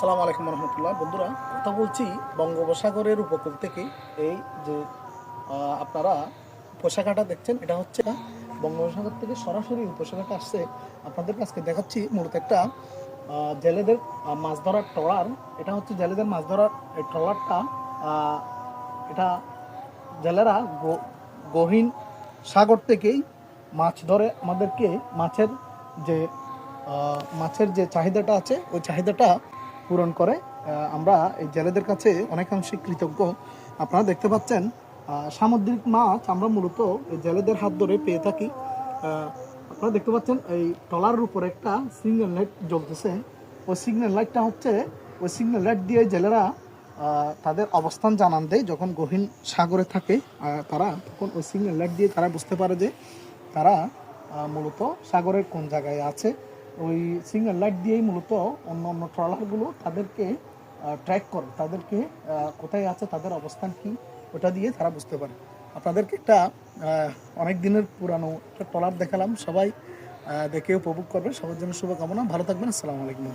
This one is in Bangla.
আসসালামু আলাইকুম রহমতুল্লাহ বন্ধুরা, কথা বলছি বঙ্গোপসাগরের উপকূল থেকে এই যে আপনারা উপসাগরটা দেখছেন, এটা হচ্ছে বঙ্গোপসাগর থেকে সরাসরি উপসাগরটা আসছে। আপনাদের আজকে দেখাচ্ছি মূলত একটা জেলেদের মাছ ধরার ট্রলার। এটা হচ্ছে জেলেদের মাছ ধরার, এই ট্রলারটা এটা জেলেরা গহীন সাগর থেকেই মাছ ধরে আমাদেরকে মাছের যে মাছের যে চাহিদাটা আছে, ওই চাহিদাটা পূরণ করে আমরা এই জেলেদের কাছে অনেকাংশে কৃতজ্ঞ। আপনারা দেখতে পাচ্ছেন সামুদ্রিক মাছ আমরা মূলত এই জেলেদের হাত ধরে পেয়ে থাকি। আপনারা দেখতে পাচ্ছেন, এই ট্রলারের উপরে একটা সিগন্যাল লাইট জ্বলতেছে। ওই সিগন্যাল লাইটটা হচ্ছে, ওই সিগন্যাল লাইট দিয়ে জেলেরা তাদের অবস্থান জানান দেয় যখন গহীন সাগরে থাকে। তারা তখন ওই সিগন্যাল লাইট দিয়ে তারা বুঝতে পারে যে তারা মূলত সাগরের কোন জায়গায় আছে। ওই সিগন্যাল লাইট দিয়েই মূলত অন্য অন্য ট্রলারগুলো তাদেরকে ট্র্যাক করে, তাদেরকে কোথায় আছে, তাদের অবস্থান কি, ওটা দিয়ে তারা বুঝতে পারে। আপনাদেরকে একটা অনেক দিনের পুরানো একটা ট্রলার দেখালাম, সবাই দেখে উপভোগ করবে। সবার জন্য শুভকামনা। ভালো থাকবেন। আসসালামু আলাইকুম।